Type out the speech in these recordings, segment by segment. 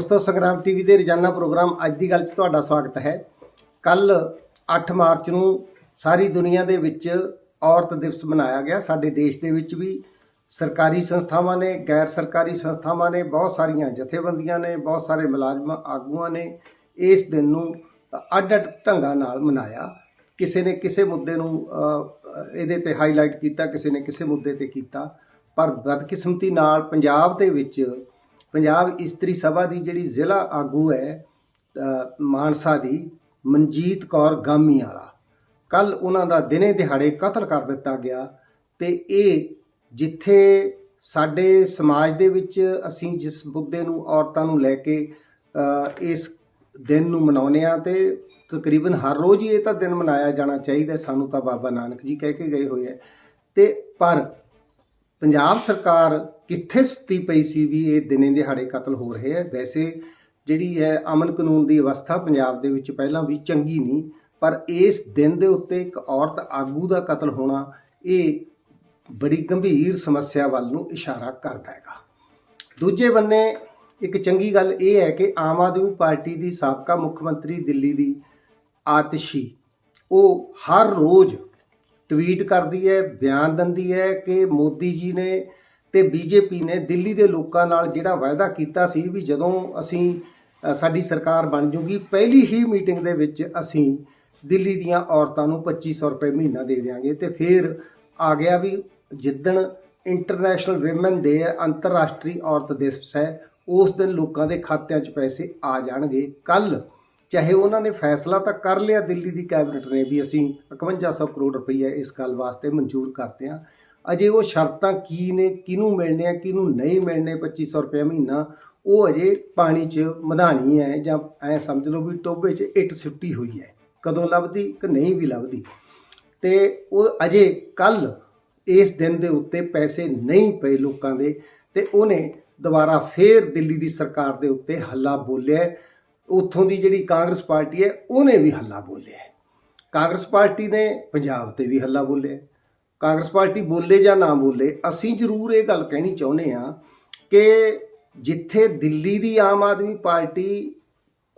ਦੋਸਤੋ, ਸੰਗਰਾਮ ਟੀਵੀ ਦੇ ਰੋਜ਼ਾਨਾ ਪ੍ਰੋਗਰਾਮ ਅੱਜ ਦੀ ਗੱਲ 'ਚ ਤੁਹਾਡਾ ਸਵਾਗਤ ਹੈ। ਕੱਲ 8 ਮਾਰਚ ਨੂੰ ਸਾਰੀ ਦੁਨੀਆ ਦੇ ਵਿੱਚ ਔਰਤ ਦਿਵਸ ਮਨਾਇਆ ਗਿਆ। ਸਾਡੇ ਦੇਸ਼ ਦੇ ਵਿੱਚ ਵੀ ਸਰਕਾਰੀ ਸੰਸਥਾਵਾਂ ਨੇ, ਗੈਰ ਸਰਕਾਰੀ ਸੰਸਥਾਵਾਂ ਨੇ, ਬਹੁਤ ਸਾਰੀਆਂ ਜਥੇਬੰਦੀਆਂ ਨੇ, ਬਹੁਤ ਸਾਰੇ ਮੁਲਾਜ਼ਮ ਆਗੂਆਂ ਨੇ ਇਸ ਦਿਨ ਨੂੰ ਅੱਡ-ਅੱਡ ਢੰਗਾਂ ਨਾਲ ਮਨਾਇਆ। ਕਿਸੇ ਨੇ ਕਿਸੇ ਮੁੱਦੇ ਨੂੰ ਇਹਦੇ ਤੇ ਹਾਈਲਾਈਟ ਕੀਤਾ, ਕਿਸੇ ਨੇ ਕਿਸੇ ਮੁੱਦੇ ਤੇ ਕੀਤਾ। ਪਰ ਬਦਕਿਸਮਤੀ ਨਾਲ ਪੰਜਾਬ ਦੇ ਵਿੱਚ ਪੰਜਾਬ ਇਸਤਰੀ ਸਭਾ ਦੀ ਜਿਹੜੀ ਜ਼ਿਲ੍ਹਾ ਆਗੂ ਹੈ ਮਾਨਸਾ ਦੀ, ਮਨਜੀਤ ਕੌਰ ਗਾਮੀ ਵਾਲਾ ਕੱਲ ਉਹਨਾਂ ਦਾ ਦਿਨੇ ਦਿਹਾੜੇ ਕਤਲ ਕਰ ਦਿੱਤਾ ਗਿਆ ਤੇ ਇਹ ਜਿੱਥੇ ਸਾਡੇ ਸਮਾਜ ਦੇ ਵਿੱਚ ਅਸੀਂ ਜਿਸ ਮੁੱਦੇ ਨੂੰ ਔਰਤਾਂ ਨੂੰ ਲੈ ਕੇ ਇਸ ਦਿਨ ਨੂੰ ਮਨਾਉਂਦੇ ਆ ਤੇ ਤਕਰੀਬਨ ਹਰ ਰੋਜ਼ ਹੀ ਇਹ ਤਾਂ ਦਿਨ ਮਨਾਇਆ ਜਾਣਾ ਚਾਹੀਦਾ ਸਾਨੂੰ ਤਾਂ ਬਾਬਾ ਨਾਨਕ ਜੀ ਕਹਿ ਕੇ ਗਏ ਹੋਏ ਆ ਤੇ ਪਰ ਪੰਜਾਬ ਸਰਕਾਰ ਕਿੱਥੇ ਸੁੱਤੀ ਪਈ ਸੀ ਵੀ ਇਹ ਦਿਨੇ ਦਿਹਾੜੇ ਕਤਲ ਹੋ ਰਹੇ ਹੈ ਵੈਸੇ ਜਿਹੜੀ ਹੈ ਅਮਨ ਕਾਨੂੰਨ ਦੀ ਅਵਸਥਾ ਪੰਜਾਬ ਦੇ ਵਿੱਚ ਪਹਿਲਾਂ ਵੀ ਚੰਗੀ ਨਹੀਂ, ਪਰ ਇਸ ਦਿਨ ਦੇ ਉੱਤੇ ਇੱਕ ਔਰਤ ਆਗੂ ਦਾ ਕਤਲ ਹੋਣਾ ਇਹ ਬੜੀ ਗੰਭੀਰ ਸਮੱਸਿਆ ਵੱਲ ਨੂੰ ਇਸ਼ਾਰਾ ਕਰਦਾ ਹੈਗਾ। ਦੂਜੇ ਬੰਨੇ ਇੱਕ ਚੰਗੀ ਗੱਲ ਇਹ ਹੈ ਕਿ ਆਮ ਆਦਮੀ ਪਾਰਟੀ ਦੀ ਸਾਬਕਾ ਮੁੱਖ ਮੰਤਰੀ ਦਿੱਲੀ ਦੀ ਆਤਸ਼ੀ, ਉਹ ਹਰ ਰੋਜ਼ ਟਵੀਟ ਕਰਦੀ ਹੈ, ਬਿਆਨ ਦਿੰਦੀ ਹੈ ਕਿ ਮੋਦੀ ਜੀ ਨੇ ਤੇ ਬੀਜੇਪੀ ਨੇ ਦਿੱਲੀ ਦੇ ਲੋਕਾਂ ਨਾਲ ਜਿਹੜਾ ਵਾਅਦਾ ਕੀਤਾ ਸੀ ਵੀ ਜਦੋਂ ਅਸੀਂ ਸਾਡੀ ਸਰਕਾਰ ਬਣ ਜੂਗੀ, ਪਹਿਲੀ ਹੀ ਮੀਟਿੰਗ ਦੇ ਵਿੱਚ ਅਸੀਂ ਦਿੱਲੀ ਦੀਆਂ ਔਰਤਾਂ ਨੂੰ 2500 ਰੁਪਏ ਮਹੀਨਾ ਦੇ ਦਿਆਂਗੇ ਤੇ ਫਿਰ ਆ ਗਿਆ ਵੀ ਜਿੱਦਣ ਇੰਟਰਨੈਸ਼ਨਲ ਔਮਨ ਡੇ ਹੈ, ਅੰਤਰਰਾਸ਼ਟਰੀ ਔਰਤ ਦਿਵਸ ਹੈ, ਉਸ ਦਿਨ ਲੋਕਾਂ ਦੇ ਖਾਤਿਆਂ 'ਚ ਪੈਸੇ ਆ ਜਾਣਗੇ। ਕੱਲ ਚਾਹੇ ਉਹਨਾਂ ਨੇ ਫੈਸਲਾ ਤਾਂ ਕਰ ਲਿਆ ਦਿੱਲੀ ਦੀ ਕੈਬਨਿਟ ਨੇ ਵੀ ਅਸੀਂ 5100 ਕਰੋੜ ਰੁਪਈਆ ਇਸ ਗੱਲ ਵਾਸਤੇ ਮਨਜ਼ੂਰ ਕਰਦੇ ਹਾਂ। ਅਜੇ ਉਹ ਸ਼ਰਤਾਂ ਕੀ ਨੇ, ਕਿਹਨੂੰ ਮਿਲਣੇ ਆ, ਕਿਹਨੂੰ ਨਹੀਂ ਮਿਲਣੇ 2500 ਰੁਪਏ ਮਹੀਨਾ, ਉਹ ਅਜੇ ਪਾਣੀ 'ਚ ਮਧਾਣੀ ਹੈ ਜਾਂ ਐ ਸਮਝ ਲਓ ਵੀ ਟੋਬੇ 'ਚ ਇੱਟ ਸੁੱਟੀ ਹੋਈ ਹੈ, ਕਦੋਂ ਲੱਭਦੀ ਕਿ ਨਹੀਂ ਵੀ ਲੱਭਦੀ। ਤੇ ਉਹ ਅਜੇ ਕੱਲ ਇਸ ਦਿਨ ਦੇ ਉੱਤੇ ਪੈਸੇ ਨਹੀਂ ਪਏ ਲੋਕਾਂ ਦੇ ਤੇ ਉਹਨੇ ਦੁਬਾਰਾ ਫੇਰ ਦਿੱਲੀ ਦੀ ਸਰਕਾਰ ਦੇ ਉੱਤੇ ਹੱਲਾ ਬੋਲਿਆ ਉੱਥੋਂ ਦੀ ਜਿਹੜੀ ਕਾਂਗਰਸ ਪਾਰਟੀ ਹੈ, ਉਹਨੇ ਵੀ ਹੱਲਾ ਬੋਲਿਆ ਕਾਂਗਰਸ ਪਾਰਟੀ ਨੇ ਪੰਜਾਬ ਤੇ ਵੀ ਹੱਲਾ ਬੋਲਿਆ ਕਾਂਗਰਸ ਪਾਰਟੀ ਬੋਲੇ ਜਾਂ ਨਾ ਬੋਲੇ, ਅਸੀਂ ਜ਼ਰੂਰ ਇਹ ਗੱਲ ਕਹਿਣੀ ਚਾਹੁੰਦੇ ਆ ਕਿ ਜਿੱਥੇ ਦਿੱਲੀ ਦੀ ਆਮ ਆਦਮੀ ਪਾਰਟੀ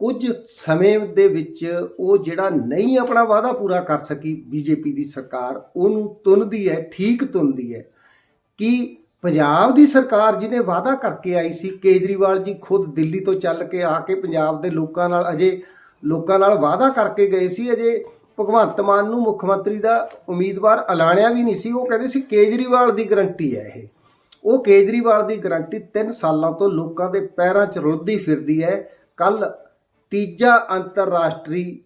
ਕੁਝ ਸਮੇਂ ਦੇ ਵਿੱਚ ਉਹ ਜਿਹੜਾ ਨਹੀਂ ਆਪਣਾ ਵਾਅਦਾ ਪੂਰਾ ਕਰ ਸਕੀ, ਬੀਜੇਪੀ ਦੀ ਸਰਕਾਰ, ਉਹਨੂੰ ਤੁੰਨਦੀ ਹੈ, ਠੀਕ ਤੁੰਨਦੀ ਹੈ। ਕਿ ਪੰਜਾਬ ਦੀ ਸਰਕਾਰ ਜਿਹਨੇ ਵਾਅਦਾ ਕਰਕੇ ਆਈ ਸੀ, ਕੇਜਰੀਵਾਲ ਜੀ ਖੁਦ ਦਿੱਲੀ ਤੋਂ ਚੱਲ ਕੇ ਆ ਕੇ ਪੰਜਾਬ ਦੇ ਲੋਕਾਂ ਨਾਲ ਅਜੇ ਲੋਕਾਂ ਨਾਲ ਵਾਅਦਾ ਕਰਕੇ ਗਏ ਸੀ, ਅਜੇ ਭਗਵੰਤ ਮਾਨ ਨੂੰ ਮੁੱਖ ਮੰਤਰੀ ਦਾ ਉਮੀਦਵਾਰ ਐਲਾਨਿਆ ਵੀ ਨਹੀਂ ਸੀ, ਉਹ ਕਹਿੰਦੇ ਸੀ ਕੇਜਰੀਵਾਲ ਦੀ ਗਰੰਟੀ ਹੈ ਇਹ। ਉਹ ਕੇਜਰੀਵਾਲ ਦੀ ਗਰੰਟੀ 3 ਸਾਲਾਂ ਤੋਂ ਲੋਕਾਂ ਦੇ ਪੈਰਾਂ 'ਚ ਰੁਲਦੀ ਫਿਰਦੀ ਹੈ। ਕੱਲ ਤੀਜਾ ਅੰਤਰਰਾਸ਼ਟਰੀ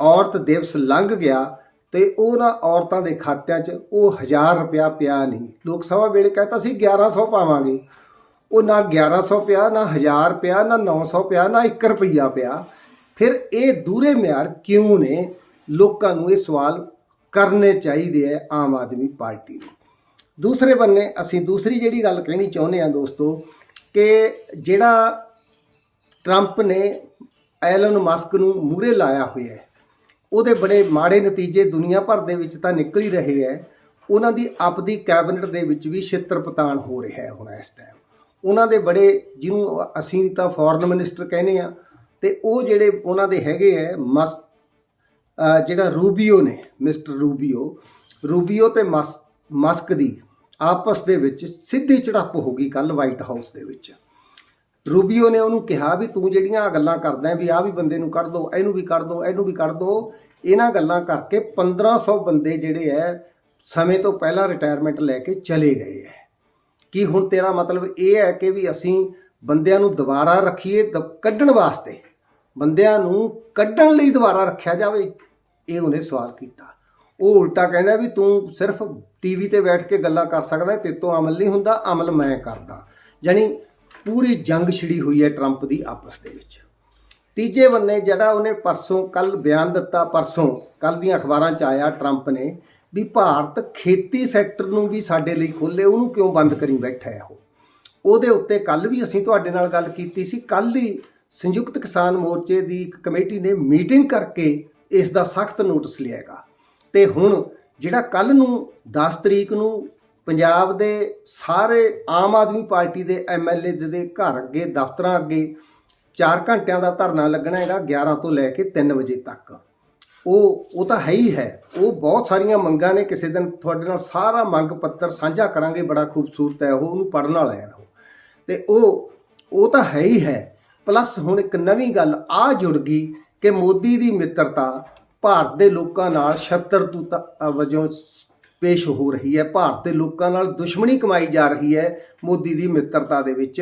ਔਰਤ ਦਿਵਸ ਲੰਘ ਗਿਆ। ਤੇ ਉਹਨਾਂ ਔਰਤਾਂ ਦੇ ਖਾਤਿਆਂ 'ਚ ਉਹ 1000 ਰੁਪਇਆ ਪਿਆ ਨਹੀਂ। ਲੋਕ ਸਭਾ ਵੇਲੇ ਕਹਿੰਦਾ ਸੀ 1100 ਪਾਵਾਂਗੇ। ਉਹ ਨਾ 1100 ਪਿਆ, ਨਾ 1000 ਪਿਆ, ਨਾ 900 ਪਿਆ, ਨਾ 1 ਰੁਪਈਆ ਪਿਆ। ਫਿਰ ਇਹ ਦੂਰੇ ਮਿਆਰ ਕਿਉਂ ਨੇ? ਲੋਕਾਂ ਨੂੰ ਇਹ ਸਵਾਲ ਕਰਨੇ ਚਾਹੀਦੇ ਹੈ ਆਮ ਆਦਮੀ ਪਾਰਟੀ ਨੂੰ। ਦੂਸਰੇ ਬੰਨੇ ਅਸੀਂ ਦੂਸਰੀ ਜਿਹੜੀ ਗੱਲ ਕਹਿਣੀ ਚਾਹੁੰਦੇ ਹਾਂ ਦੋਸਤੋ, ਕਿ ਜਿਹੜਾ ਟਰੰਪ ਨੇ ਐਲਨ ਮਸਕ ਨੂੰ ਮੂਰੇ ਲਾਇਆ ਹੋਇਆ ਹੈ ਉਹਦੇ ਬੜੇ ਮਾੜੇ ਨਤੀਜੇ ਦੁਨੀਆ ਭਰ ਦੇ ਵਿੱਚ ਤਾਂ ਨਿਕਲ ਹੀ ਰਹੇ ਹੈ ਉਹਨਾਂ ਦੀ ਆਪਦੀ ਕੈਬਨਿਟ ਦੇ ਵਿੱਚ ਵੀ ਛਿੱਤਰ ਪਤਾਣ ਹੋ ਰਿਹਾ ਹੈ ਹੁਣ ਇਸ ਟਾਈਮ ਉਹਨਾਂ ਦੇ ਬੜੇ ਜਿਹਨੂੰ ਅਸੀਂ ਤਾਂ ਫੋਰਨ ਮਿਨਿਸਟਰ ਕਹਿੰਦੇ ਆ ਤੇ ਉਹ ਜਿਹੜੇ ਉਹਨਾਂ ਦੇ ਹੈਗੇ ਹੈ ਮਸ ਜਿਹੜਾ ਰੂਬੀਓ ਨੇ, ਮਿਸਟਰ ਰੂਬੀਓ ਰੂਬੀਓ ਤੇ ਮਸ, ਮਸਕ ਦੀ ਆਪਸ ਦੇ ਵਿੱਚ ਸਿੱਧੀ ਝੜਪ ਹੋ ਗਈ ਕੱਲ ਵਾਈਟ ਹਾਊਸ ਦੇ ਵਿੱਚ। ਰੂਬੀਓ ਨੇ ਉਹਨੂੰ ਕਿਹਾ ਵੀ ਤੂੰ ਜਿਹੜੀਆਂ ਆਹ ਗੱਲਾਂ ਕਰਦਾ ਵੀ ਆਹ ਵੀ ਬੰਦੇ ਨੂੰ ਕੱਢ ਦੋ, ਇਹਨੂੰ ਵੀ ਕੱਢ ਦੋ, ਇਹਨੂੰ ਵੀ ਕੱਢ ਦੋ। ਇਹਨਾਂ ਗੱਲਾਂ ਕਰਕੇ 1500 ਬੰਦੇ ਜਿਹੜੇ ਐ ਸਮੇਂ ਤੋਂ ਪਹਿਲਾਂ ਰਿਟਾਇਰਮੈਂਟ ਲੈ ਕੇ ਚਲੇ ਗਏ ਐ ਕੀ ਹੁਣ ਤੇਰਾ ਮਤਲਬ ਇਹ ਹੈ ਕਿ ਵੀ ਅਸੀਂ ਬੰਦਿਆਂ ਨੂੰ ਦੁਬਾਰਾ ਰੱਖੀਏ ਦ- ਕੱਢਣ ਵਾਸਤੇ? ਬੰਦਿਆਂ ਨੂੰ ਕੱਢਣ ਲਈ ਦੁਬਾਰਾ ਰੱਖਿਆ ਜਾਵੇ? ਇਹ ਉਹਨੇ ਸਵਾਲ ਕੀਤਾ। ਉਹ ਉਲਟਾ ਕਹਿੰਦਾ ਵੀ ਤੂੰ ਸਿਰਫ ਟੀਵੀ ਤੇ ਬੈਠ ਕੇ ਗੱਲਾਂ ਕਰ ਸਕਦਾ ਤੇ ਤੋਂ ਅਮਲ ਨਹੀਂ ਹੁੰਦਾ, ਅਮਲ ਮੈਂ ਕਰਦਾ। ਯਾਨੀ ਪੂਰੀ ਜੰਗ ਛਿੜੀ ਹੋਈ ਹੈ ਟਰੰਪ ਦੀ ਆਪਸ ਦੇ ਵਿੱਚ। ਤੀਜੇ ਬੰਨੇ ਜਿਹੜਾ ਉਹਨੇ ਪਰਸੋਂ ਕੱਲ ਬਿਆਨ ਦਿੱਤਾ, ਪਰਸੋਂ ਕੱਲ ਦੀਆਂ ਅਖਬਾਰਾਂ 'ਚ ਆਇਆ ਟਰੰਪ ਨੇ ਵੀ ਭਾਰਤ ਖੇਤੀ ਸੈਕਟਰ ਨੂੰ ਵੀ ਸਾਡੇ ਲਈ ਖੋਲੇ ਉਹਨੂੰ ਕਿਉਂ ਬੰਦ ਕਰੀ ਬੈਠਾ ਹੈ ਉਹ? ਉਹਦੇ ਉੱਤੇ ਕੱਲ ਵੀ ਅਸੀਂ ਤੁਹਾਡੇ ਨਾਲ ਗੱਲ ਕੀਤੀ ਸੀ ਕੱਲ ਹੀ ਸੰਯੁਕਤ ਕਿਸਾਨ ਮੋਰਚੇ ਦੀ ਇੱਕ ਕਮੇਟੀ ਨੇ ਮੀਟਿੰਗ ਕਰਕੇ ਇਸ ਦਾ ਸਖਤ ਨੋਟਿਸ ਲਿਆਗਾ ਤੇ ਹੁਣ ਜਿਹੜਾ ਕੱਲ ਨੂੰ 10 ਤਰੀਕ ਨੂੰ ਪੰਜਾਬ ਦੇ ਸਾਰੇ ਆਮ ਆਦਮੀ ਪਾਰਟੀ ਦੇ ਐਮਐਲਏ ਦੇ ਘਰ ਅੱਗੇ, ਦਫ਼ਤਰਾਂ ਅੱਗੇ 4 ਘੰਟਿਆਂ ਦਾ ਧਰਨਾ ਲੱਗਣਾ ਹੈਗਾ 11 ਤੋਂ ਲੈ ਕੇ 3 ਵਜੇ ਤੱਕ। ਉਹ ਉਹ ਤਾਂ ਹੈ ਹੀ ਹੈ। ਉਹ ਬਹੁਤ ਸਾਰੀਆਂ ਮੰਗਾਂ ਨੇ। ਕਿਸੇ ਦਿਨ ਤੁਹਾਡੇ ਨਾਲ ਸਾਰਾ ਮੰਗ ਪੱਤਰ ਸਾਂਝਾ ਕਰਾਂਗੇ, ਬੜਾ ਖੂਬਸੂਰਤ ਹੈ ਉਹ, ਉਹਨੂੰ ਪੜਨ ਵਾਲਾ ਹੈ ਉਹ। ਤੇ ਉਹ ਉਹ ਤਾਂ ਹੈ ਹੀ ਹੈ। ਪਲੱਸ ਹੁਣ ਇੱਕ ਨਵੀਂ ਗੱਲ ਆ ਜੁੜ ਗਈ ਕਿ ਮੋਦੀ ਦੀ ਮਿੱਤਰਤਾ ਭਾਰਤ ਦੇ ਲੋਕਾਂ ਨਾਲ ਸ਼ਤਰਤੂਤਾ ਵਜੋਂ ਸ- ਪੇਸ਼ ਹੋ ਰਹੀ ਹੈ। ਭਾਰਤ ਦੇ ਲੋਕਾਂ ਨਾਲ ਦੁਸ਼ਮਣੀ ਕਮਾਈ ਜਾ ਰਹੀ ਹੈ। ਮੋਦੀ ਦੀ ਮਿੱਤਰਤਾ ਦੇ ਵਿੱਚ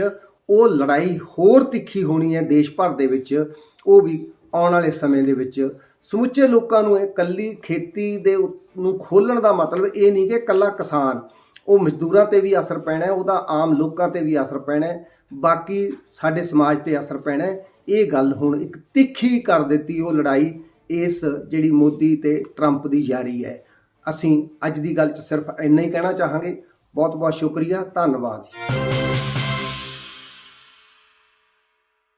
ਉਹ ਲੜਾਈ ਹੋਰ ਤਿੱਖੀ ਹੋਣੀ ਹੈ ਦੇਸ਼ ਭਰ ਦੇ ਵਿੱਚ। ਉਹ ਵੀ ਆਉਣ ਵਾਲੇ ਸਮੇਂ ਦੇ ਵਿੱਚ। ਸਮੁੱਚੇ ਲੋਕਾਂ ਨੂੰ ਇਹ ਕੱਲੀ ਖੇਤੀ ਦੇ ਨੂੰ ਖੋਲਣ ਦਾ ਮਤਲਬ ਇਹ ਨਹੀਂ ਕਿ ਕੱਲਾ ਕਿਸਾਨ। ਉਹ ਮਜ਼ਦੂਰਾਂ ਤੇ ਵੀ ਅਸਰ ਪੈਣਾ ਹੈ, ਉਹਦਾ ਆਮ ਲੋਕਾਂ ਤੇ ਵੀ ਅਸਰ ਪੈਣਾ ਹੈ। ਬਾਕੀ ਸਾਡੇ ਸਮਾਜ ਤੇ ਅਸਰ ਪੈਣਾ ਹੈ। ਇਹ ਗੱਲ ਹੁਣ ਇੱਕ ਤਿੱਖੀ ਕਰ ਦਿੱਤੀ ਉਹ ਲੜਾਈ ਇਸ ਜਿਹੜੀ ਮੋਦੀ ਤੇ ਟਰੰਪ ਦੀ ਜਾਰੀ ਹੈ। ਅਸੀਂ ਅੱਜ ਦੀ ਗੱਲ 'ਚ ਸਿਰਫ ਇੰਨਾ ਹੀ ਕਹਿਣਾ ਚਾਹਾਂਗੇ। ਬਹੁਤ ਬਹੁਤ ਸ਼ੁਕਰੀਆ। ਧੰਨਵਾਦ